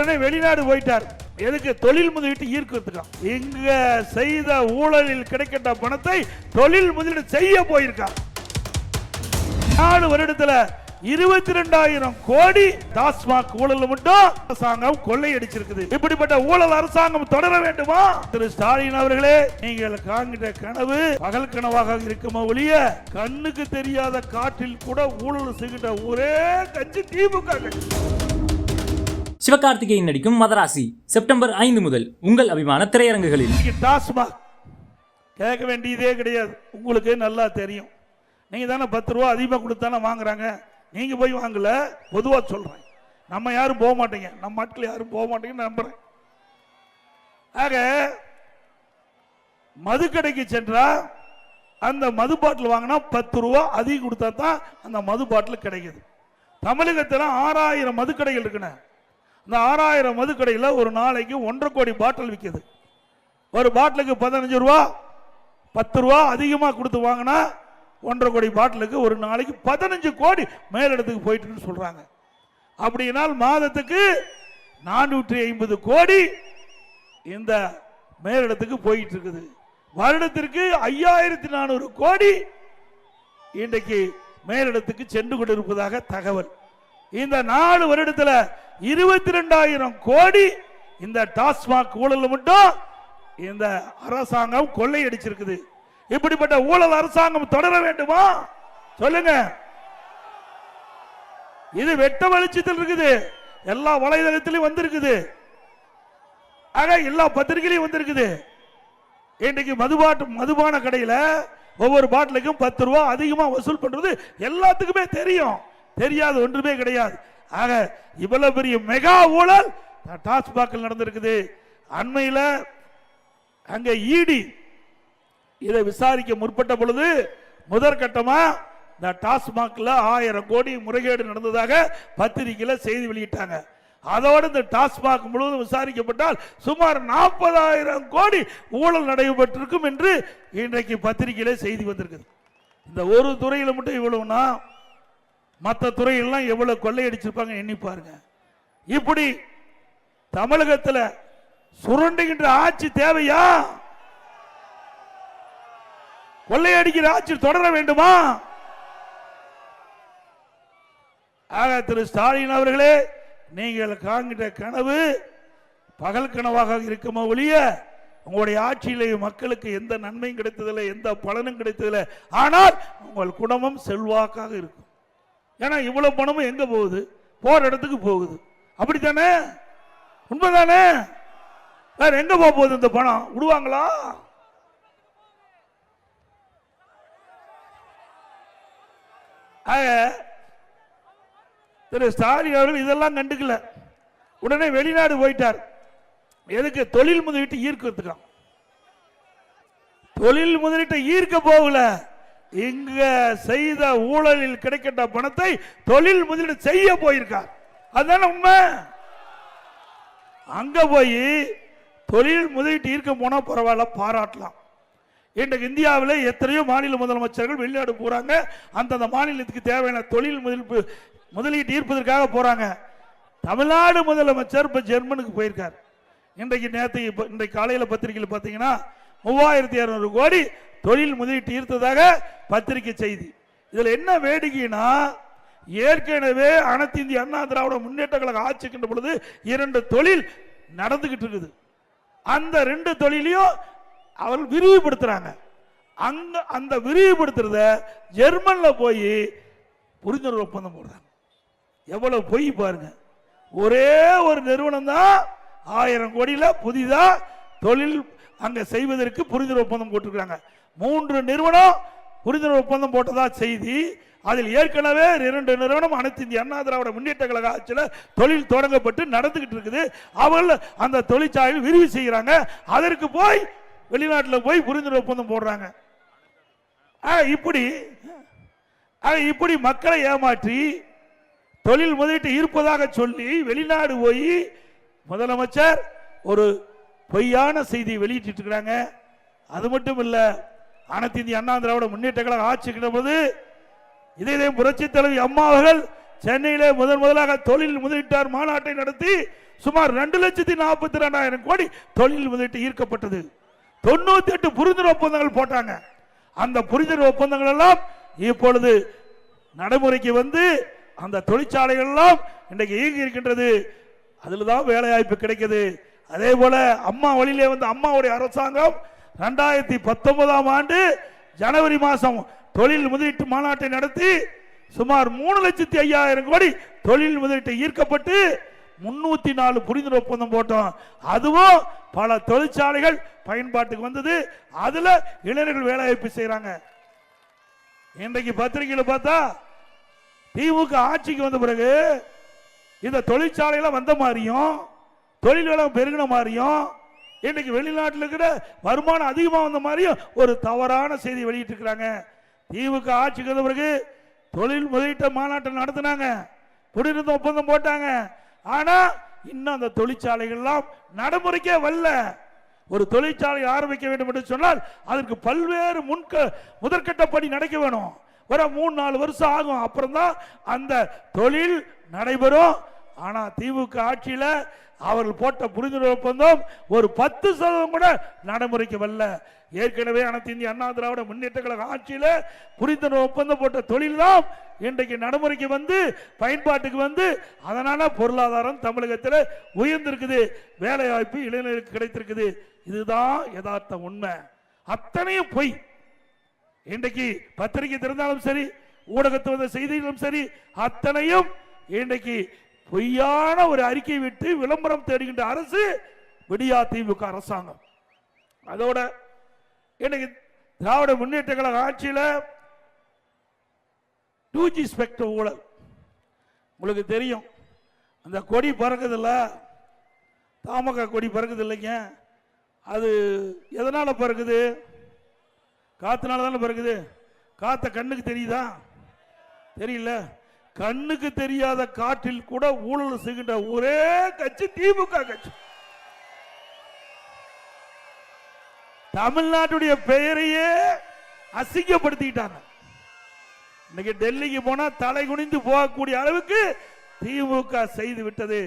உடனே வெளிநாடு போயிட்டார். எதுக்கு? தொழில் முதலீட்டு ஈர்க்கிறதுக்காம் இங்க செய்த ஊழலில் கிடைக்கின்ற பணத்தை தொழில் முதலீடு செய்ய போயிருக்கார். நாலு வருடத்துல இருபத்தி ரெண்டாயிரம் கோடி டாஸ்மாக் ஊழல் மட்டும் அரசாங்கம் கொள்ளையடிச்சிருக்குது. இப்படிப்பட்ட ஊழல் அரசாங்கம் தொடர வேண்டுமா? திரு ஸ்டாலின் அவர்களே நீங்கள் காண்கின்ற கனவு பகல் கனவாக இருக்குமா ஒழிய கண்ணுக்கு தெரியாத காற்றில் கூட ஊழல் செய்கின்ற ஒரே கட்சி திமுக கட்சி சிவகார்த்திகேயன் நடிக்கும் மதராசி செப்டம்பர் ஐந்து முதல் உங்கள் அபிமான திரையரங்குகளில். டாஸ்மாக் கேட்க வேண்டியதே கிடையாது. உங்களுக்கு நல்லா தெரியும். நீங்கள் தானே பத்து ரூபா அதிகமாக கொடுத்தானே வாங்குறாங்க. நீங்கள் போய் வாங்கல பொதுவாக சொல்கிறேன் நம்ம யாரும் போக மாட்டீங்க. நம்ம ஆட்கள் யாரும் போக மாட்டீங்கன்னு நம்புகிறேன் ஆக மதுக்கடைக்கு சென்றால் அந்த மது பாட்டில் வாங்கினா பத்து ரூபா அதிகம் கொடுத்தா தான் அந்த மது பாட்டில் கிடைக்குது. தமிழகத்தில் ஆறாயிரம் மதுக்கடைகள் இருக்குண்ணே. இந்த ஆறாயிரம் மதுக்கடையில் ஒரு நாளைக்கு ஒன்றரை கோடி பாட்டில் விற்கிது ஒரு பாட்டிலுக்கு பதினஞ்சு ரூபா பத்து ரூபா அதிகமாக கொடுத்து வாங்கினா ஒன்றரை கோடி பாட்டிலுக்கு ஒரு நாளைக்கு பதினஞ்சு கோடி மேலிடத்துக்கு போயிட்டுன்னு சொல்கிறாங்க அப்படினால் மாதத்துக்கு நானூற்றி ஐம்பது கோடி இந்த மேலிடத்துக்கு போயிட்டு இருக்குது. வருடத்திற்கு ஐயாயிரத்தி நானூறு கோடி இன்றைக்கு மேலிடத்துக்கு சென்று கொண்டிருப்பதாக தகவல். இந்த நாலு வருடத்தில் இருபத்தி ரெண்டாயிரம் கோடி இந்த டாஸ்மாக் ஊழல் மட்டும் இந்த அரசாங்கம் கொள்ளையடிச்சிருக்குது. இப்படிப்பட்ட ஊழல் அரசாங்கம் தொடர வேண்டுமா? சொல்லுங்க. இது வெட்ட வெளிச்சத்தில் இருக்குது. எல்லா வலைதளத்திலும் வந்திருக்குது. ஆக எல்லா பத்திரிகையிலையும் வந்திருக்குது. இன்றைக்கு மதுபாட்டு மதுபான கடையில் ஒவ்வொரு பாட்டிலுக்கும் பத்து ரூபா அதிகமாக வசூல் பண்ணுறது எல்லாத்துக்குமே தெரியும். தெரியாத ஒன்றுமே கிடையாது. ஆக இவ்வளவு பெரிய மெகா ஊழல் டாஸ்மாகில் நடந்திருக்குது. அண்மையில் அங்கே ஈடி இதை விசாரிக்க முற்பட்ட பொழுது முதற்கட்டமாக இந்த டாஸ்மாகில் ஆயிரம் கோடி முறைகேடு நடந்ததாக பத்திரிகையில் செய்தி வெளியிட்டாங்க. அதோடு இந்த டாஸ்மாக் முழுவதும் விசாரிக்கப்பட்டால் சுமார் நாற்பதாயிரம் கோடி ஊழல் நடைபெற்றிருக்கும் என்று இன்றைக்கு பத்திரிகையில செய்தி வந்திருக்குது. இந்த ஒரு துறையில் மட்டும் இவ்வளவுனா மற்ற துறையெல்லாம் எவ்வளோ கொள்ளையடிச்சிருப்பாங்க எண்ணி பாருங்க. இப்படி தமிழகத்தில் சுரண்டுகின்ற ஆட்சி தேவையா? கொள்ளையடிக்கிற ஆட்சி தொடர வேண்டுமா? ஆக திரு ஸ்டாலின் அவர்களே நீங்கள் காண்கின்ற கனவு பகல் கனவாக இருக்குமா ஒழிய உங்களுடைய ஆட்சியிலே மக்களுக்கு எந்த நன்மையும் கிடைத்ததில்லை எந்த பலனும் கிடைத்ததில்லை. ஆனால் உங்கள் குடும்பம் செல்வாக்காக இருக்கும். ஏன்னா இவ்வளவு பணமும் எங்க போகுது? போற இடத்துக்கு போகுது. அப்படித்தானே? உண்மைதானே? வேற எங்க போக போகுது இந்த பணம்? விடுவாங்களா? ஆக திரு ஸ்டாலின் அவர்கள் இதெல்லாம் கண்டுக்கல. உடனே வெளிநாடு போயிட்டார். எதுக்கு? தொழில் முதலீட்டு ஈர்க்கிறதுக்கான் தொழில் முதலீட்டை ஈர்க்க போகல. இங்க செய்த ஊழலில் கிடைக்கின்ற பணத்தை தொழில் முதலீடு செய்ய போயிருக்கார். அதுதானே உண்மை? அங்க போய் தொழில் முதலீட்டு ஈர்க்க போனா பரவாயில்ல பாராட்டலாம். இன்றைக்கு இந்தியாவில் எத்தனையோ மாநில முதலமைச்சர்கள் வெளிநாடு போறாங்க. அந்தந்த மாநிலத்துக்கு தேவையான தொழில் முதலீப்பு முதலீட்டு ஈர்ப்பதற்காக போறாங்க. தமிழ்நாடு முதலமைச்சர் இப்போ ஜெர்மனுக்கு போயிருக்கார். இன்றைக்கு நேற்று இப்போ இன்றைக்கு காலையில் பத்திரிகையில் பார்த்தீங்கன்னா மூவாயிரத்தி இரநூறு கோடி தொழில் முதலீட்டு ஈர்த்ததாக பத்திரிகை செய்தி. இதில் என்ன வேடிக்கைனா ஏற்கனவே அனைத்து இந்திய அண்ணா திராவிட முன்னேற்ற கழக ஆட்சிக்கின்ற பொழுது இரண்டு தொழில் நடந்துகிட்டு இருக்குது. அந்த ரெண்டு தொழிலையும் அவர்கள் விரிவுபடுத்துறாங்க. அங்க அந்த விரிவுபடுத்துறத ஜெர்மன்ல போய் புரிந்துணர்வு ஒப்பந்தம் போடுறாங்க. எவ்வளவு பொய் பாருங்க. ஒரே ஒரு நிறுவனம் தான் ஆயிரம் கோடியில் புதிதாக தொழில் அங்கே செய்வதற்கு புரிந்துணர்வு ஒப்பந்தம் போட்டிருக்கிறாங்க. மூன்று நிறுவனம் புரிந்துணர்வு ஒப்பந்தம் போட்டதா செய்தி அதில் ஏற்கனவே இரண்டு நிறுவனம் அனைத்து இந்திய அண்ணா திராவிட முன்னேற்ற கழக ஆட்சியில் தொழில் தொடங்கப்பட்டு நடந்துகிட்டு இருக்குது. அவர்கள் அந்த தொழிற்சாலையில் விரிவு செய்கிறாங்க. அதற்கு போய் வெளிநாட்டில் போய் புரிந்துணர்வு ஒப்பந்தம் போடுறாங்க. இப்படி இப்படி மக்களை ஏமாற்றி தொழில் முதலீட்டு இருப்பதாக சொல்லி வெளிநாடு போய் முதலமைச்சர் ஒரு பொய்யான செய்தியை வெளியிட்டு இருக்கிறாங்க அது மட்டும் இல்லை அனைத்து இந்திய அண்ணா திராவிட முன்னேற்ற கழக ஆட்சிக்கிற போது இதே இதே புரட்சி தலைவி அம்மா அவர்கள் சென்னையிலே முதன் முதலாக தொழில் முதலீட்டார் மாநாட்டை நடத்தி சுமார் ரெண்டு லட்சத்தி நாற்பத்தி ரெண்டாயிரம் கோடி தொழில் முதலீட்டு ஈர்க்கப்பட்டது. தொண்ணூத்தி எட்டு புரிந்துணர்வு ஒப்பந்தங்கள் போட்டாங்க. அந்த புரிந்துணர்வு ஒப்பந்தங்கள் எல்லாம் இப்பொழுது நடைமுறைக்கு வந்து அந்த தொழிற்சாலைகள் எல்லாம் இன்றைக்கு இயங்கி இருக்கின்றது. அதில் தான் வேலைவாய்ப்பு கிடைக்குது. அதே போல அம்மா வழியிலே வந்து அம்மாவுடைய அரசாங்கம் ரெண்டாயிரத்தி பத்தொன்பதாம் ஆண்டு ஜனவரி மாதம் தொழில் முதலீட்டு மாநாட்டை நடத்தி சுமார் மூணு லட்சத்தி ஐயாயிரம் கோடி தொழில் முதலீட்டை ஈர்க்கப்பட்டு முன்னூத்தி நாலு புரிந்துணர்வு ஒப்பந்தம் போட்டோம். அதுவும் பல தொழிற்சாலைகள் பயன்பாட்டுக்கு வந்தது. அதுல இளைஞர்கள் வேலைவாய்ப்பு செய்யறாங்க இன்றைக்கு பத்திரிகையில பார்த்தா திமுக ஆட்சிக்கு வந்த பிறகு இந்த தொழிற்சாலையில வந்த மாதிரியும் தொழில் வளம் பெருகின மாதிரியும் இன்னைக்கு வெளிநாட்டில் இருக்கிற வருமானம் அதிகமாக வந்த மாதிரியும் ஒரு தவறான செய்தி வெளியிட்டிருக்கிறாங்க. தீவுக்கு ஆட்சிக்கு வந்த பிறகு தொழில் முதலீட்டு மாநாட்டம் நடத்தினாங்க. குடியிருந்த ஒப்பந்தம் போட்டாங்க. ஆனால் இன்னும் அந்த தொழிற்சாலைகள்லாம் நடைமுறைக்கே வரல. ஒரு தொழிற்சாலை ஆரம்பிக்க வேண்டும் என்று சொன்னால் அதற்கு பல்வேறு முன்க முதற்கட்ட பணி நடக்க வேணும். வர மூணு நாலு வருஷம் ஆகும். அப்புறம் தான் அந்த தொழில் நடைபெறும். ஆனால் திமுக ஆட்சியில் அவர்கள் போட்ட புரிந்துணர்வு ஒப்பந்தம் ஒரு பத்து சதவீதம் கூட நடைமுறைக்கு வரல ஏற்கனவே அனைத்து இந்திய அண்ணா திராவிட முன்னேற்ற கழக ஆட்சியில் புரிந்துணர்வு ஒப்பந்தம் போட்ட தொழில் தான் இன்றைக்கு நடைமுறைக்கு வந்து பயன்பாட்டுக்கு வந்து அதனால பொருளாதாரம் தமிழகத்தில் உயர்ந்திருக்குது. வேலைவாய்ப்பு இளைஞருக்கு கிடைத்திருக்குது. இதுதான் யதார்த்த உண்மை. அத்தனையும் பொய். இன்றைக்கு பத்திரிகை திறந்தாலும் சரி ஊடகத்தில் வந்த செய்திகளும் சரி அத்தனையும் இன்றைக்கு பொய்யான ஒரு அறிக்கை விட்டு விளம்பரம் தேடுகின்ற அரசு விடியா திமுக அரசாங்கம். அதோட இன்னைக்கு திராவிட முன்னேற்ற கழக ஆட்சியில் டூ ஜி ஸ்பெக்டர் ஊழல். உங்களுக்கு தெரியும். அந்த கொடி பறக்குதில்ல? தாமக கொடி பறக்குது இல்லைங்க அது எதனால் பறக்குது? காற்றுனால தானே பறக்குது. காற்ற கண்ணுக்கு தெரியுதா? தெரியல. கண்ணுக்கு தெரியாத காற்றில் கூட ஊழல் செய்கின்ற ஒரே கட்சி திமுக கட்சி. தமிழ்நாட்டுடைய பெயரையே அசிங்கப்படுத்திக்கிட்டாங்க. இன்னைக்கு டெல்லிக்கு போனா தலை குனிந்து போகக்கூடிய அளவுக்கு திமுக செய்து விட்டது.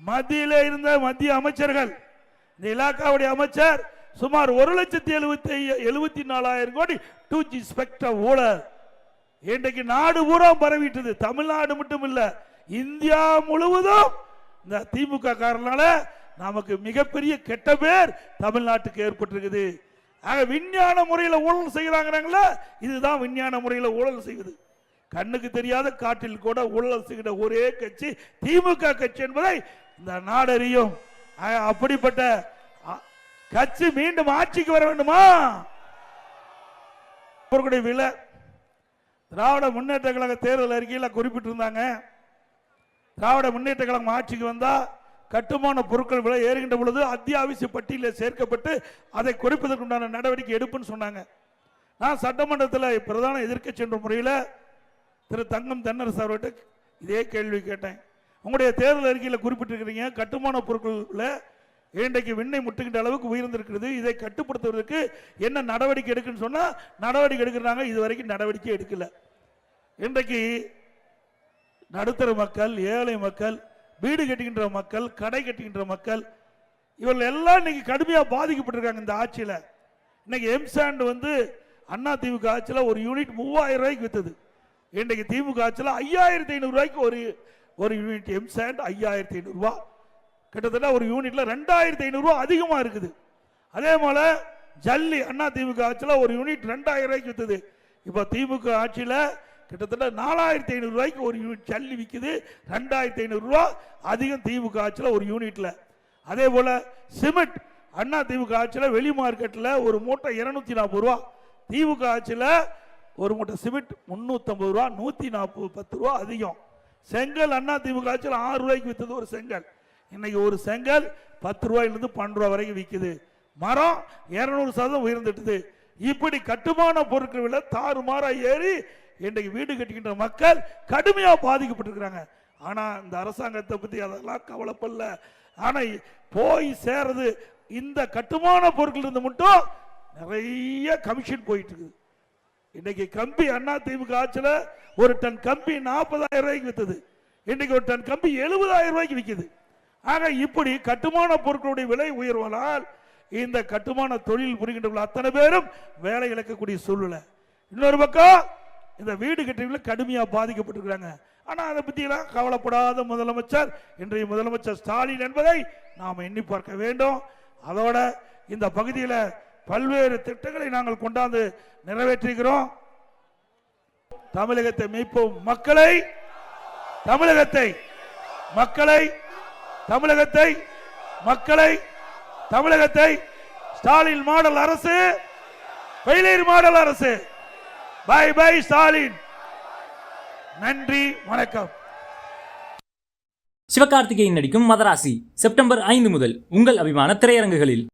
மத்தியில் இருந்த மத்திய அமைச்சர்கள் இந்த இலாக்காவுடைய அமைச்சர் சுமார் ஒரு லட்சத்தி எழுபத்தி எழுபத்தி நாலாயிரம் கோடி டூ ஜி ஸ்பெக்டர் ஊழல். இன்றைக்கு நாடு பூரா பரவிட்டது. தமிழ்நாடு மட்டும் இல்லை இந்தியா முழுவதும் இந்த திமுக காரனால நமக்கு மிகப்பெரிய கெட்ட பேர் தமிழ்நாட்டுக்கு ஏற்பட்டிருக்குது. ஆக விஞ்ஞான முறையில் ஊழல் செய்கிறாங்கிறாங்களே இதுதான் விஞ்ஞான முறையில் ஊழல் செய்வது. கண்ணுக்கு தெரியாத காட்டில் கூட ஊழல் செய்கிற ஒரே கட்சி திமுக கட்சி என்பதை இந்த நாடறியும் ஆக, அப்படிப்பட்ட கட்சி மீண்டும் ஆட்சிக்கு வர வேண்டுமா? அவர்களுடைய விலை திராவிட முன்னேற்ற கழக தேர்தல் அறிக்கையில் குறிப்பிட்டிருந்தாங்க. திராவிட முன்னேற்ற கழகம் ஆட்சிக்கு வந்தால் கட்டுமான பொருட்கள் விலை ஏறுகின்ற பொழுது அத்தியாவசிய பட்டியலில் சேர்க்கப்பட்டு அதை குறைப்பதற்குண்டான நடவடிக்கை எடுப்புன்னு சொன்னாங்க. நான் சட்டமன்றத்தில் பிரதான எதிர்க்கட்சி என்ற முறையில் திரு தங்கம் தென்னரசு அவர்கிட்ட இதே கேள்வி கேட்டேன். உங்களுடைய தேர்தல் அறிக்கையில் குறிப்பிட்டிருக்கிறீங்க கட்டுமான பொருட்களில் இன்றைக்கு விண்ணை முட்டுகின்ற அளவுக்கு உயர்ந்திருக்கிறது இதை கட்டுப்படுத்துவதற்கு என்ன நடவடிக்கை எடுக்குன்னு சொன்னால் நடவடிக்கை எடுக்கிறாங்க. இது வரைக்கும் நடவடிக்கை எடுக்கல. இன்றைக்கு நடுத்தர மக்கள் ஏழை மக்கள் வீடு கட்டுகின்ற மக்கள் கடை கட்டுகின்ற மக்கள் இவர்கள் எல்லாம் இன்னைக்கு கடுமையாக பாதிக்கப்பட்டிருக்காங்க இந்த ஆட்சியில். இன்னைக்கு எம்சாண்ட் வந்து அண்ணா திமுக ஆட்சியில் ஒரு யூனிட் மூவாயிரம் ரூபாய்க்கு வித்தது. இன்றைக்கு திமுக ஆட்சியில் ஐயாயிரத்தி ஐநூறுரூவாய்க்கு ஒரு ஒரு யூனிட் எம்சாண்ட் ஐயாயிரத்தி ஐநூறுரூவா கிட்டத்தட்ட ஒரு யூனிட்ல ரெண்டாயிரத்தி ஐநூறுரூவா அதிகமாக இருக்குது. அதே போல ஜல்லி அண்ணா திமுக ஆட்சியில் ஒரு யூனிட் ரெண்டாயிரம் ரூபாய்க்கு விற்றுது இப்போ திமுக ஆட்சியில் கிட்டத்தட்ட நாலாயிரத்தி ஐநூறுரூவாய்க்கு ஒரு யூனிட் ஜல்லி விற்குது ரெண்டாயிரத்தி ஐநூறுரூவா அதிகம் திமுக ஆட்சியில் ஒரு யூனிட்டில் அதே போல் சிமெண்ட் அண்ணா திமுக ஆட்சியில் வெளி மார்க்கெட்டில் ஒரு மூட்டை இரநூத்தி நாற்பது ரூபா. திமுக ஆட்சியில் ஒரு மூட்டை சிமெண்ட் முந்நூற்றம்பது ரூபா நூற்றி நாற்பது பத்து ரூபா அதிகம். செங்கல் அண்ணா திமுக ஆட்சியில் ஆறு ரூபாய்க்கு விற்றது ஒரு செங்கல். இன்னைக்கு ஒரு செங்கல் பத்து ரூபாயிலிருந்து பன்னெண்டு ரூபா வரைக்கும் விற்குது மரம் இரநூறு சதவீதம் உயர்ந்துட்டுது. இப்படி கட்டுமான பொருட்கள் விலை தாறுமாறாக ஏறி இன்றைக்கு வீடு கட்டுகின்ற மக்கள் கடுமையாக பாதிக்கப்பட்டிருக்கிறாங்க. ஆனால் இந்த அரசாங்கத்தை பற்றி அதெல்லாம் கவலைப்படல. ஆனால் போய் சேர்றது இந்த கட்டுமான பொருட்கள் இருந்து மட்டும் நிறைய கமிஷன் போயிட்டு இருக்குது இன்னைக்கு கம்பி அண்ணா திமுக ஆட்சியில் ஒரு டன் கம்பி நாற்பதாயிரம் ரூபாய்க்கு விற்றுது இன்னைக்கு ஒரு டன் கம்பி எழுபதாயிரம் ரூபாய்க்கு விற்கிது ஆக இப்படி கட்டுமான பொருட்களுடைய விலை உயர்வதால் இந்த கட்டுமான தொழில் புரிகின்ற அத்தனை பேரும் வேலை இழக்கக்கூடிய சூழ்நிலை. இன்னொரு பக்கம் இந்த வீடு கட்டுறவங்கள கடுமையாக பாதிக்கப்பட்டிருக்கிறாங்க. ஆனால் அதை பற்றியெல்லாம் கவலைப்படாத முதலமைச்சர் இன்றைய முதலமைச்சர் ஸ்டாலின் என்பதை நாம் எண்ணி பார்க்க வேண்டும். அதோட இந்த பகுதியில் பல்வேறு திட்டங்களை நாங்கள் கொண்டாந்து நிறைவேற்றுகிறோம் தமிழகத்தை மீட்போம் மக்களை தமிழகத்தை மக்களை தமிழகத்தை மக்களை தமிழகத்தை ஸ்டாலின் மாடல் அரசு வெயிலீர் மாடல் அரசு. Bye bye Stalin. நன்றி வணக்கம். சிவகார்த்திகேயன் நடிக்கும் மதராசி செப்டம்பர் ஐந்து முதல் உங்கள் அபிமான திரையரங்குகளில்.